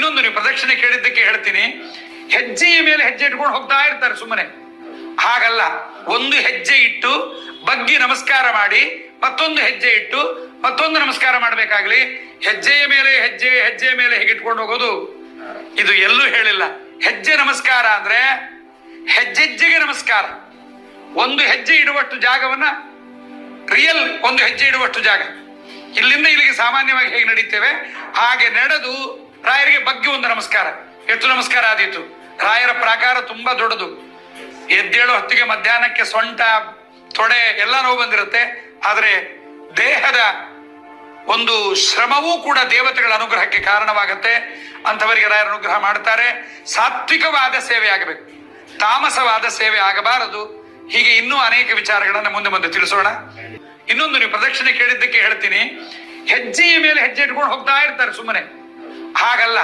ಇನ್ನೊಂದು ನೀವು ಪ್ರದಕ್ಷಿಣೆ ಕೇಳಿದ್ದಕ್ಕೆ ಹೇಳ್ತೀನಿ. ಹೆಜ್ಜೆಯ ಮೇಲೆ ಹೆಜ್ಜೆ ಇಟ್ಕೊಂಡು ಹೋಗ್ತಾ ಇರ್ತಾರೆ ಸುಮ್ಮನೆ. ಹಾಗಲ್ಲ, ಒಂದು ಹೆಜ್ಜೆ ಇಟ್ಟು ಬಗ್ಗಿ ನಮಸ್ಕಾರ ಮಾಡಿ, ಮತ್ತೊಂದು ಹೆಜ್ಜೆ ಇಟ್ಟು ಮತ್ತೊಂದು ನಮಸ್ಕಾರ ಮಾಡಬೇಕಾಗ್ಲಿ. ಹೆಜ್ಜೆಯ ಮೇಲೆ ಹೆಜ್ಜೆ, ಹೆಜ್ಜೆಯ ಮೇಲೆ ಹೇಗೆ ಇಟ್ಕೊಂಡು ಹೋಗೋದು. ಇದು ಎಲ್ಲೂ ಹೇಳಿಲ್ಲ. ಹೆಜ್ಜೆ ನಮಸ್ಕಾರ ಅಂದ್ರೆ ಹೆಜ್ಜೆಜ್ಜೆಗೆ ನಮಸ್ಕಾರ. ಒಂದು ಹೆಜ್ಜೆ ಇಡುವಷ್ಟು ಜಾಗವನ್ನ ರಿಯಲ್ ಒಂದು ಹೆಜ್ಜೆ ಇಡುವಷ್ಟು ಜಾಗ. ಇಲ್ಲಿಂದ ಇಲ್ಲಿಗೆ ಸಾಮಾನ್ಯವಾಗಿ ಹೇಗೆ ನಡೀತೇವೆ? ಹಾಗೆ ನಡೆದು ರಾಯರಿಗೆ ಬಗ್ಗೆ ಒಂದು ನಮಸ್ಕಾರ. ಎತ್ತು ನಮಸ್ಕಾರ ಆದೀತು. ರಾಯರ ಪ್ರಾಕಾರ ತುಂಬಾ ದೊಡ್ಡದು. ಎದ್ದೇಳೋ ಹೊತ್ತಿಗೆ ಮಧ್ಯಾಹ್ನಕ್ಕೆ ಸೊಂಟ, ತೊಡೆ ಎಲ್ಲ ನೋವು ಬಂದಿರುತ್ತೆ. ಆದರೆ ದೇಹದ ಒಂದು ಶ್ರಮವೂ ಕೂಡ ದೇವತೆಗಳ ಅನುಗ್ರಹಕ್ಕೆ ಕಾರಣವಾಗುತ್ತೆ. ಅಂಥವರಿಗೆ ರಾಯರ ಅನುಗ್ರಹ ಮಾಡ್ತಾರೆ. ಸಾತ್ವಿಕವಾದ ಸೇವೆ ಆಗಬೇಕು. ತಾಮಸವಾದ ಸೇವೆ ಆಗಬಾರದು. ಹೀಗೆ ಇನ್ನೂ ಅನೇಕ ವಿಚಾರಗಳನ್ನ ಮುಂದೆ ಮುಂದೆ ತಿಳಿಸೋಣ. ಇನ್ನೊಂದು ನೀವು ಪ್ರದಕ್ಷಿಣೆ ಕೇಳಿದ್ದಕ್ಕೆ ಹೇಳ್ತೀನಿ. ಹೆಜ್ಜೆಯ ಮೇಲೆ ಹೆಜ್ಜೆ ಇಟ್ಕೊಂಡು ಹೋಗ್ತಾ ಇರ್ತಾರೆ ಸುಮ್ಮನೆ. ಹಾಗಲ್ಲ